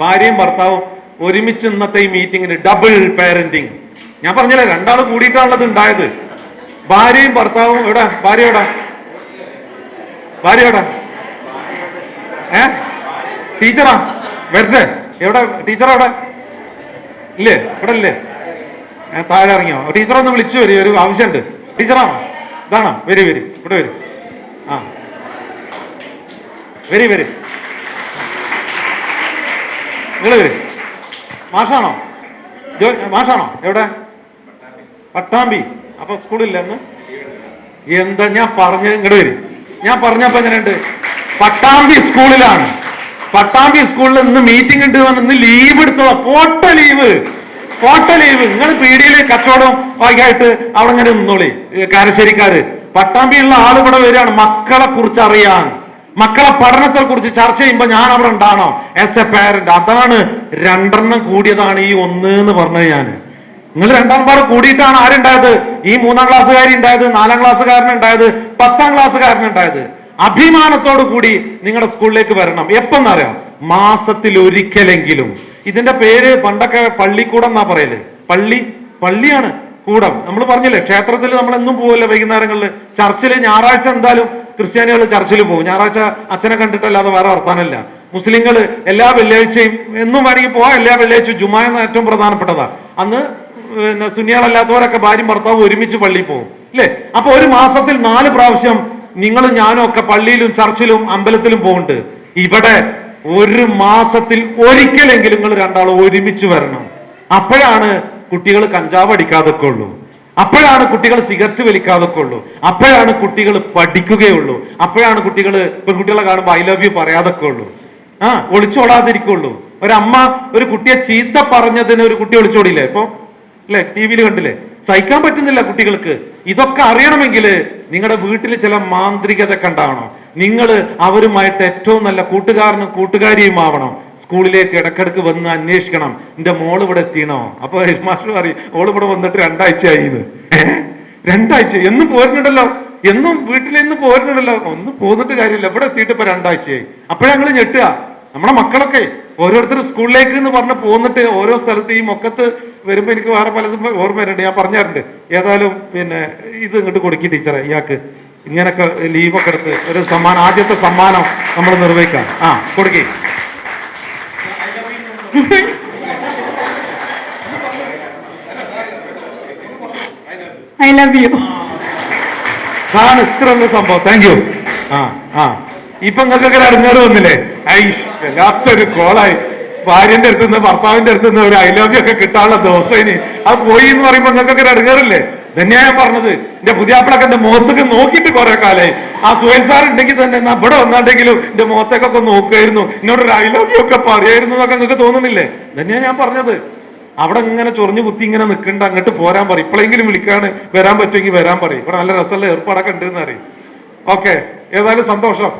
ഭാര്യയും ഭർത്താവും ഒരുമിച്ച് ഇന്നത്തെ ഈ മീറ്റിംഗിന് ഡബിൾ പാരന്റിങ് ഞാൻ പറഞ്ഞില്ലേ രണ്ടാൾ കൂടിയിട്ടാണുള്ളത് ഉണ്ടായത്. ഭാര്യയും ഭർത്താവും എവിടെ? ഭാര്യ എവിടെ? ഭാര്യ എവിടെ? ഏ? ടീച്ചറാ? വരട്ടെ എവിടെ? ടീച്ചർ എവിടെ ഇല്ലേ? ഇവിടെ ഇല്ലേ? ഞാൻ താഴെ ഇറങ്ങിയോ? ടീച്ചറൊന്ന് വിളിച്ചു വരും ഒരു ആവശ്യമുണ്ട്. ടീച്ചറാണോ ഇതാണോ? വരി വരി. ഇവിടെ വരും. ആ. വരി വരി. നിങ്ങൾ മാഷാണോ? മാഷാണോ? എവിടെ? പട്ടാമ്പി. അപ്പൊ സ്കൂളില്ല എന്ന് എന്താ ഞാൻ പറഞ്ഞ ഇങ്ങോട്ട് വരും. ഞാൻ പറഞ്ഞപ്പോ എങ്ങനെയുണ്ട്? പട്ടാമ്പി സ്കൂളിലാണ്. പട്ടാമ്പി സ്കൂളിൽ ഇന്ന് മീറ്റിംഗ് ഉണ്ട് ഇന്ന് ലീവ് എടുത്തോ പോട്ട ലീവ് പോട്ട ലീവ് നിങ്ങൾ പീടിയിൽ കച്ചവടം ആയിട്ട് അവിടെ ഇങ്ങനെ നിന്നോളി. കാരശ്ശേരിക്കാര്. പട്ടാമ്പിയുള്ള ഇവിടെ വരികയാണ്. മക്കളെ കുറിച്ച് അറിയാൻ മക്കളെ പഠനത്തെ കുറിച്ച് ചർച്ച ചെയ്യുമ്പോൾ ഞാൻ അവിടെ ഉണ്ടാണോ? ആസ് എ പാരന്റ് അതാണ് രണ്ടെണ്ണം കൂടിയതാണ് ഈ ഒന്ന് എന്ന് പറഞ്ഞത് ഞാൻ നിങ്ങൾ രണ്ടാം പാട് കൂടിയിട്ടാണ് ആരുണ്ടായത്? ഈ മൂന്നാം ക്ലാസ്സുകാരി ഉണ്ടായത് നാലാം ക്ലാസ്സുകാരൻ ഉണ്ടായത് പത്താം ക്ലാസ്സുകാരൻ ഉണ്ടായത്. അഭിമാനത്തോടു കൂടി നിങ്ങളുടെ സ്കൂളിലേക്ക് വരണം. എപ്പെന്നറിയാം? മാസത്തിൽ ഒരിക്കലെങ്കിലും ഇതിന്റെ പേര് പണ്ടൊക്കെ പള്ളിക്കൂടം എന്നാ പറയൽ. പള്ളി? പള്ളിയാണ്. കൂടം. നമ്മൾ പറഞ്ഞില്ലേ ക്ഷേത്രത്തിൽ നമ്മൾ എന്നും പോവല്ലേ വൈകുന്നേരങ്ങളിൽ ചർച്ചിൽ ഞായറാഴ്ച എന്തായാലും ക്രിസ്ത്യാനികൾ ചർച്ചിൽ പോകും. ഞായറാഴ്ച അച്ഛനെ കണ്ടിട്ടല്ലാതെ വേറെ വർത്താനല്ല. മുസ്ലിങ്ങൾ എല്ലാ വെള്ളിയാഴ്ചയും എന്നും വേണമെങ്കിൽ പോവാം. എല്ലാ വെള്ളിയാഴ്ചയും ജുമാ എന്ന ഏറ്റവും പ്രധാനപ്പെട്ടതാ. അന്ന് പിന്നെ സുന്നികളല്ലാത്തവരൊക്കെ ഭാര്യയും ഭർത്താവും ഒരുമിച്ച് പള്ളിയിൽ പോകും. അല്ലേ? അപ്പൊ ഒരു മാസത്തിൽ നാല് പ്രാവശ്യം നിങ്ങളും ഞാനും ഒക്കെ പള്ളിയിലും ചർച്ചിലും അമ്പലത്തിലും പോകുന്നുണ്ട് ഇവിടെ ഒരു മാസത്തിൽ ഒരിക്കലെങ്കിലും നിങ്ങൾ രണ്ടാളും ഒരുമിച്ച് വരണം. അപ്പോഴാണ് കുട്ടികൾ കഞ്ചാവ് അടിക്കാതൊക്കെ ഉള്ളൂ. അപ്പോഴാണ് കുട്ടികൾ സിഗരറ്റ് വലിക്കാതൊക്കെ ഉള്ളൂ അപ്പോഴാണ് കുട്ടികൾ പഠിക്കുകയുള്ളൂ. അപ്പോഴാണ് കുട്ടികൾ പെൺകുട്ടികളെ കാണുമ്പോൾ ഐ ലവ് യു പറയാതൊക്കെ ഉള്ളൂ ആ ഒളിച്ചോടാതിരിക്കുള്ളൂ. ഒരമ്മ ഒരു കുട്ടിയെ ചീത്ത പറഞ്ഞതിന് ഒരു കുട്ടി ഒളിച്ചോടിയില്ലേ ഇപ്പൊ? അല്ലെ ടി വിയിൽ കണ്ടില്ലേ? സഹിക്കാൻ പറ്റുന്നില്ല കുട്ടികൾക്ക്. ഇതൊക്കെ അറിയണമെങ്കിൽ നിങ്ങളുടെ വീട്ടിൽ ചില മാന്ത്രികത കണ്ടാവണം. നിങ്ങൾ അവരുമായിട്ട് ഏറ്റവും നല്ല കൂട്ടുകാരനും കൂട്ടുകാരിയും ആവണം സ്കൂളിലേക്ക് ഇടക്കിടക്ക് വന്ന് അന്വേഷിക്കണം. എന്റെ മോൾ ഇവിടെ എത്തിയണോ? അപ്പൊ മാസ്റ്റർ പറയും ഓൾ ഇവിടെ വന്നിട്ട് രണ്ടാഴ്ചയായിന്ന്. ഇത് രണ്ടാഴ്ച? എന്നും പോരുന്നുണ്ടല്ലോ. എന്നും വീട്ടിൽ നിന്ന് പോരുന്നുണ്ടല്ലോ. ഒന്നും പോന്നിട്ട് കാര്യമില്ല. ഇവിടെ എത്തിയിട്ട് ഇപ്പൊ രണ്ടാഴ്ചയായി. അപ്പോഴാ ഞങ്ങൾ ഞെട്ടുക. നമ്മുടെ മക്കളൊക്കെ ഓരോരുത്തർ സ്കൂളിലേക്ക് എന്ന് പറഞ്ഞ് പോന്നിട്ട് ഓരോ സ്ഥലത്ത് ഈ മൊക്കത്ത് വരുമ്പോ എനിക്ക് വേറെ പലതും ഓർമ്മ വരുന്നുണ്ട് ഞാൻ പറഞ്ഞാറുണ്ട്. ഏതായാലും പിന്നെ ഇത് ഇങ്ങോട്ട് കൊടുക്കി ടീച്ചറെ. ഇയാൾക്ക് ഇങ്ങനൊക്കെ ലീവൊക്കെ എടുത്ത് ഒരു സമ്മാനം ആദ്യത്തെ സമ്മാനം നമ്മൾ നിർവഹിക്കാം. ആ കൊടുക്കേ. ഐ ലവ് യു അതാണ് ഇത്ര വലിയ സംഭവം. താങ്ക് യു ആ ആ. ഇപ്പൊ നിങ്ങൾക്കൊക്കെ അടങ്ങാറ് വന്നില്ലേ ഐഷ് വല്ലാത്തൊരു കോളായി. ഭാര്യന്റെ അടുത്ത് നിന്ന് ഭർത്താവിന്റെ അടുത്ത് നിന്ന് ഒരു ഐ ലവ് യു ഒക്കെ കിട്ടാനുള്ള ദിവസം ഇനി. അത് പോയി എന്ന് പറയുമ്പോ നിങ്ങൾക്കൊക്കെ അടങ്ങാറില്ലേ തന്നെയാ ഞാൻ പറഞ്ഞത്. എന്റെ പുതിയാപ്പിളൊക്കെ എന്റെ മുഖത്തേക്ക് നോക്കിയിട്ട് കുറെ കാലായി ആ സുഹേൽ സാർ ഉണ്ടെങ്കിൽ തന്നെ എന്നാ ഇവിടെ വന്നാണ്ടെങ്കിലും എന്റെ മുഖത്തേക്കൊക്കെ നോക്കുമായിരുന്നു എന്നോട് ഒക്കെ പറയായിരുന്നു എന്നൊക്കെ നിങ്ങൾക്ക് തോന്നുന്നില്ലേ? തന്നെയാണ് ഞാൻ പറഞ്ഞത്. അവിടെ ഇങ്ങനെ ചൊറിഞ്ഞു കുത്തി ഇങ്ങനെ നിൽക്കണ്ട അങ്ങോട്ട് പോരാൻ പറയും. ഇപ്പോഴെങ്കിലും വിളിക്കാണ്. വരാൻ പറ്റുമെങ്കിൽ വരാൻ പറയും. ഇവിടെ നല്ല രസമുള്ള ഏർപ്പാടൊക്കെ ഉണ്ട് എന്ന് അറിയും ഓക്കെ ഏതായാലും സന്തോഷം.